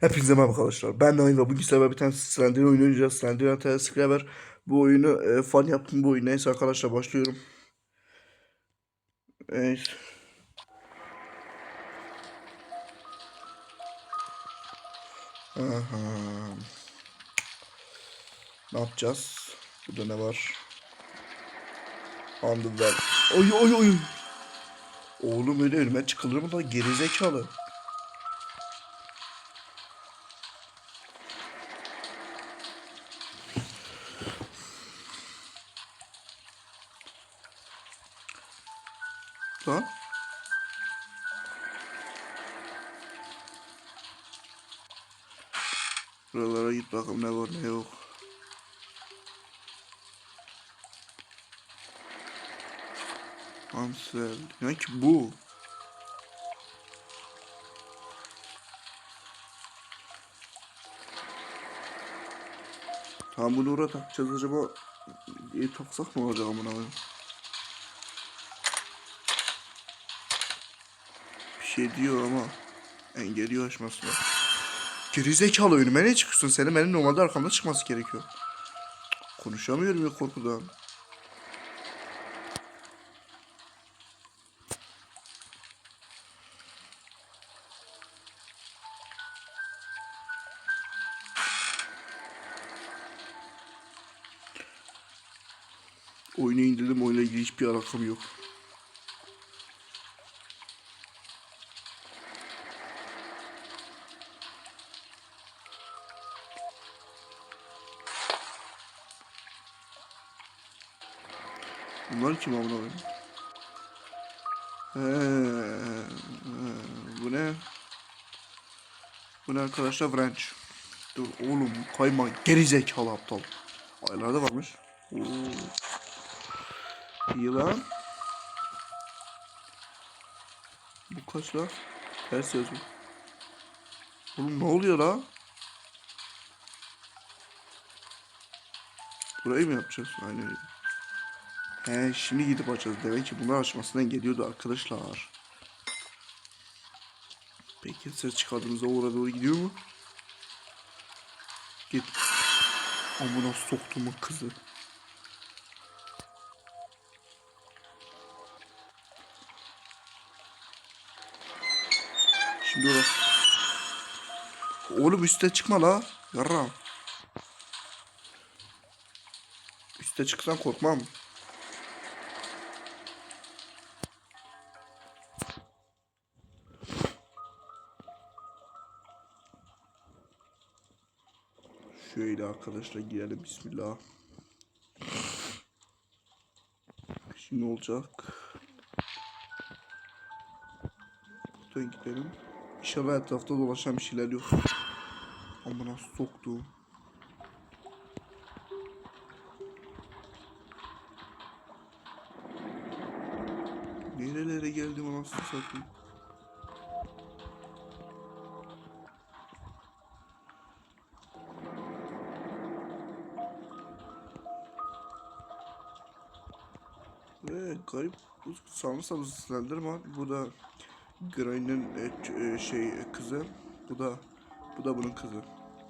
Hepinize merhaba arkadaşlar. Ben Nail ve bugün sizlerle bir tane Slender oyunu oynayacağız. Slender TR Scrabber. Bu oyunu e, fan yaptım bu oyunu. Neyse arkadaşlar başlıyorum. Evet. Aha. Ne yapacağız? Burada ne var? Underwear. Oy oy oy. Oğlum öyle önüme çıkılır mı da gerizekalı. Lan. Buralara git bakalım ne var ne yok. Ansel. Ne ki bu? Tamam bunu oraya takacağız acaba e, taksak mı olacak amına koyayım? Şey diyor ama engelliyor açmasını. Gerizekalı önüme ne çıkıyorsun? Senin benim normalde arkamda çıkması gerekiyor. Konuşamıyorum ya korkudan. Oyunu indirdim oyuna ilgili hiçbir alakam yok. Bunlar kim amına koyayım? He, Bu ne? Bu ne arkadaşlar? French. Dur oğlum kayma gerizekalı aptal. Aylarda varmış. Oo. İyi lan. Bu kaç la? Ters yazıyor. Oğlum ne oluyor la? Burayı mı yapacağız? Aynen öyle. He şimdi gidip açacağız. Demek ki bunlar açmasından geliyordu arkadaşlar. Peki ses çıkardığımızda oraya doğru gidiyor mu? Git. Amına soktuğumun kızı. Şimdi orası. Oğlum üste çıkma la. Yarra. Üste çıksan korkmam. Şöyle arkadaşlar girelim bismillah. Şimdi olacak. Buradan gidelim. İnşallah etrafta dolaşan bir şeyler yok. Amına soktu. Nerelere geldim anasını satayım. Bu sanırsam Slenderman bu da Gray'nin e, e, şey e, kızı bu da bu da bunun kızı.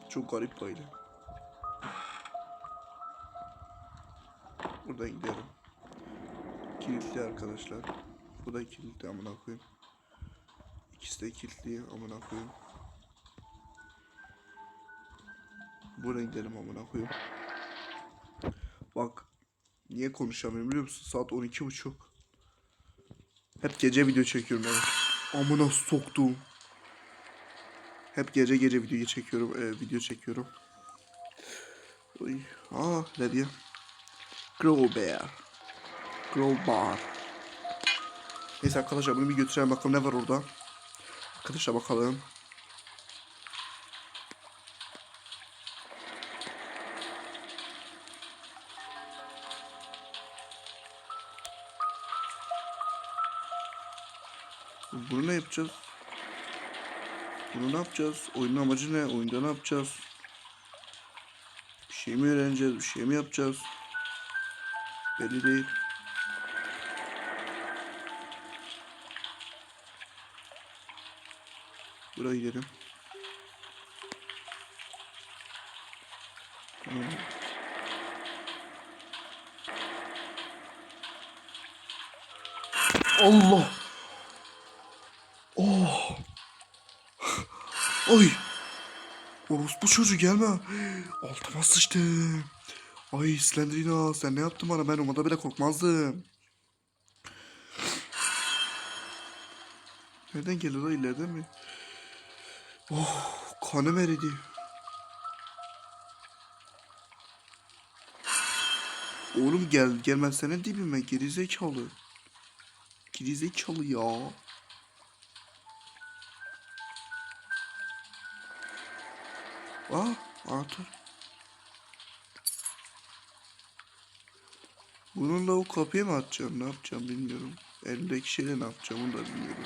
Çok garip böyle. Buradan gidelim. Kilitli arkadaşlar. Bu da kilitli amına koyayım. İkisi de kilitli amına koyayım. Buradan gidelim amına koyayım. Bak Niye konuşamıyorum biliyor musun? Saat 12.30. Hep gece video çekiyorum ben. Amına soktuğum. Hep gece gece video çekiyorum. E, video çekiyorum. Oy. Aa ne diyor? Grow Bear. Grow Bar. Neyse arkadaşlar bunu bir götürelim bakalım ne var orada. Arkadaşlar bakalım. Bunu ne yapacağız? Bunu ne yapacağız? Oyunun amacı ne? Oyunda ne yapacağız? Bir şey mi öğreneceğiz? Bir şey mi yapacağız? Belli değil. Buraya gidelim. Tamam. Allah! Orospu çocuğu gelme. Altıma sıçtım. Ay Slendrina sen ne yaptın bana ben umada bile korkmazdım. Nereden geliyor lan ileriden mi? Oh kanım eridi. Oğlum gel gelmezsene dibime geri zekalı. Geri zekalı ya. Aa, Arthur. Bununla o kapıya mı atacağım? Ne yapacağım bilmiyorum. Elimdeki şeyle ne yapacağım onu da bilmiyorum.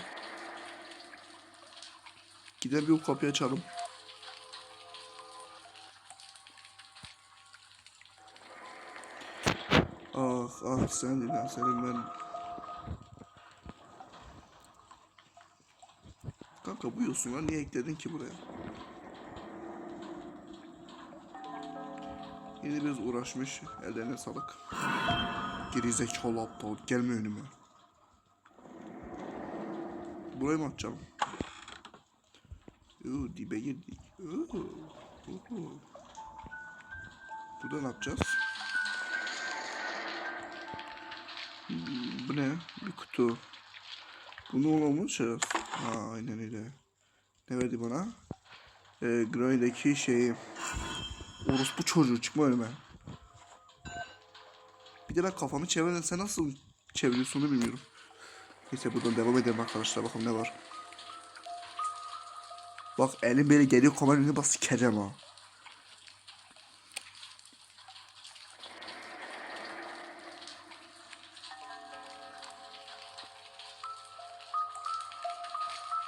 Gidelim bir o kapıyı açalım. Ah ah sen Dilan senin ben. Kanka bu yosunları niye ekledin ki buraya? Yine biraz uğraşmış. Ellerine sağlık. Gerizekalı aptal. Gelme önüme. Buraya mı atacağım? Oo, dibe girdik. Oo, oo. Burada ne yapacağız? Hmm, Bu ne? Bir kutu. Bunu olmamış şeref. Ha, aynen öyle. Ne verdi bana? Ee, Grey'deki şeyi. Orospu çocuğu çıkma önüme. Bir de ben kafamı çevirden sen nasıl çeviriyorsun bilmiyorum. Neyse buradan devam edelim arkadaşlar bakalım ne var. Bak elim böyle geliyor kameranı bas sikeceğim ha.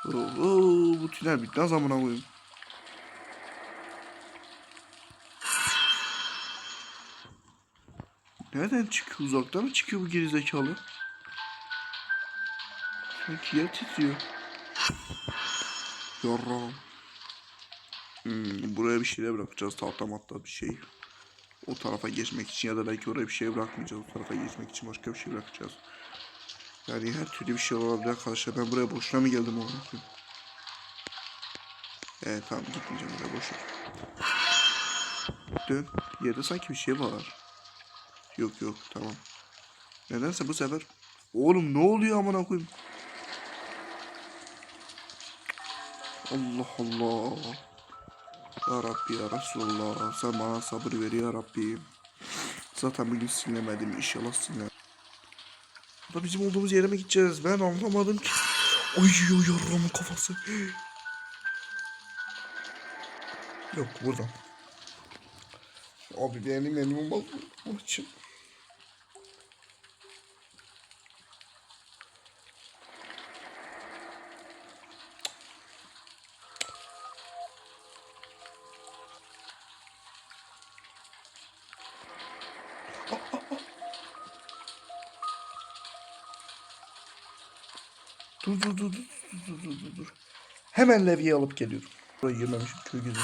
Oo, bu tünel bitmez amına koyayım. Nereden çıkıyor? Uzaktan mı çıkıyor bu gerizekalı? Sanki yer titriyor. Yarram. Hmm, buraya bir şeyler bırakacağız. Tahta matta bir şey. O tarafa geçmek için ya da belki oraya bir şey bırakmayacağız. O tarafa geçmek için başka bir şey bırakacağız. Yani her türlü bir şey olabilir arkadaşlar. Ben buraya boşuna mı geldim onu? Evet tamam gitmeyeceğim buraya boş ver. Dön. Yerde sanki bir şey var. Yok yok tamam. Nedense bu sefer Oğlum ne oluyor amına koyayım? Allah Allah. Ya Rabbi ya Resulallah. Sen bana sabır ver ya Rabbi. Zaten bugün sinirlemedim. İnşallah sinirlen. Da bizim olduğumuz yere mi gideceğiz? Ben anlamadım ki. Ay yo kafası. Yok buradan. Abi benim elim olmaz? Maçım. Dur dur dur dur dur dur dur dur. Hemen levyeyi alıp geliyorum. Buraya girmemişim köy güzel.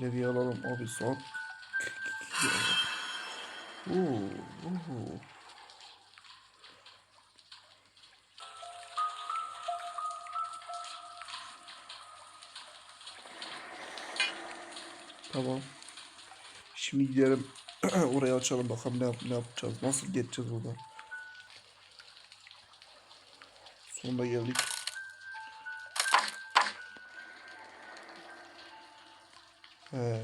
Levye alalım abi saat. Oo, oo. Tamam. Şimdi gidelim oraya açalım bakalım ne, yap ne yapacağız. Nasıl geçeceğiz oradan. Sonunda geldik. He.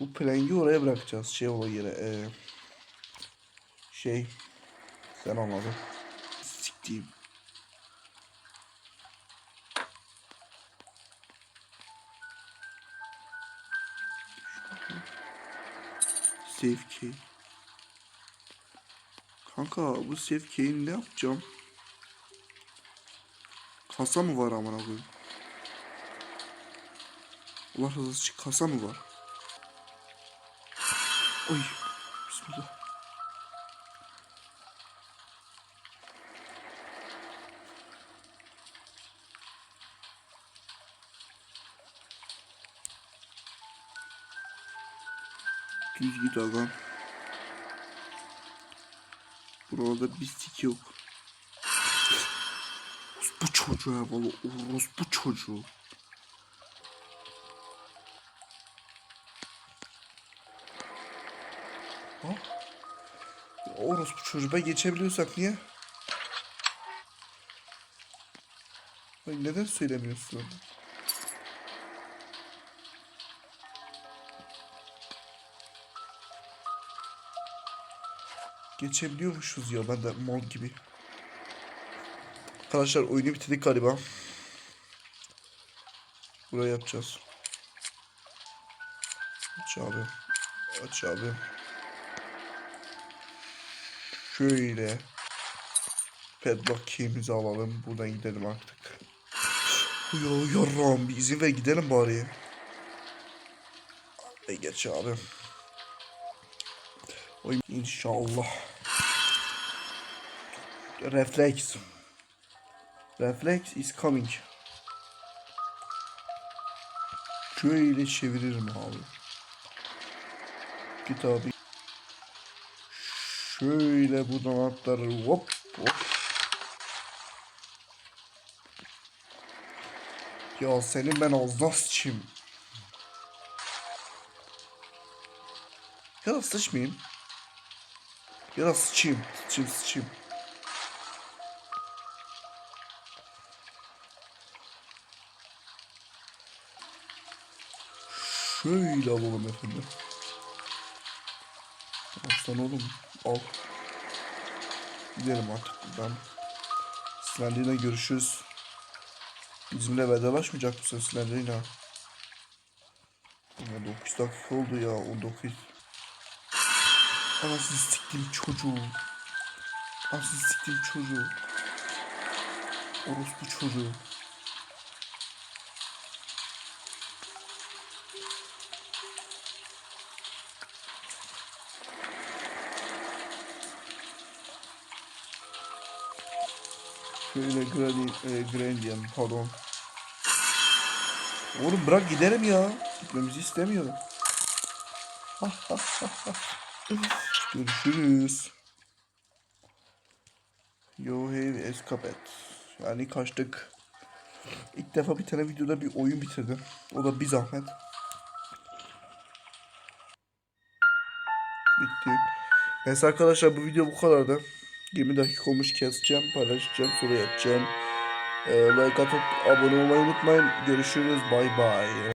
Bu plangi oraya bırakacağız. Şey ola yere. Ee, şey. Sen anladın. Siktiğim. Key. Kanka bu save key'ini ne yapacağım? Kasa mı var amına koyayım? Allah razı olsun kasa mı var? Oy. Bismillah. Düz git aga. Burada bir sik yok. Bu çocuğa valla orospu çocuğu. Ha? Ya Orospu çocuğu geçebiliyorsak niye? Ay neden söylemiyorsun? Geçebiliyormuşuz ya ben de mal gibi. Arkadaşlar oyunu bitirdik galiba. Buraya yapacağız. Aç abi. Aç abi. Şöyle. Padlock key'imizi alalım. Buradan gidelim artık. Ya yarram bir izin ver gidelim bari. Ve geç abi. Oy inşallah. Reflex. Reflex is coming. Şöyle çeviririm abi. Git abi. Şöyle buradan atlarım. Hop hop. Ya senin ben ağzına sıçayım. Ya da sıçmayayım. Ya da sıçayım. Sıçayım sıçayım. Şöyle alalım efendim. Aslan oğlum al. Gidelim artık buradan. Slender'ine görüşürüz. Bizimle vedalaşmayacak mısın Slender'ine? Ama 9 dakika oldu ya 19. Anasını siktim çocuğu. Anasını siktim çocuğu. Orospu çocuğu. Şöyle Gradi, e, Grandian pardon. Oğlum bırak gidelim ya. Gitmemizi istemiyor. Görüşürüz. Yo hey escaped. Yani kaçtık. İlk defa bir tane videoda bir oyun bitirdim. O da bir zahmet. Bitti. Neyse arkadaşlar bu video bu kadardı. 20 dakika olmuş keseceğim, paylaşacağım, sonra yapacağım. Ee, like atıp abone olmayı unutmayın. Görüşürüz. Bay bay.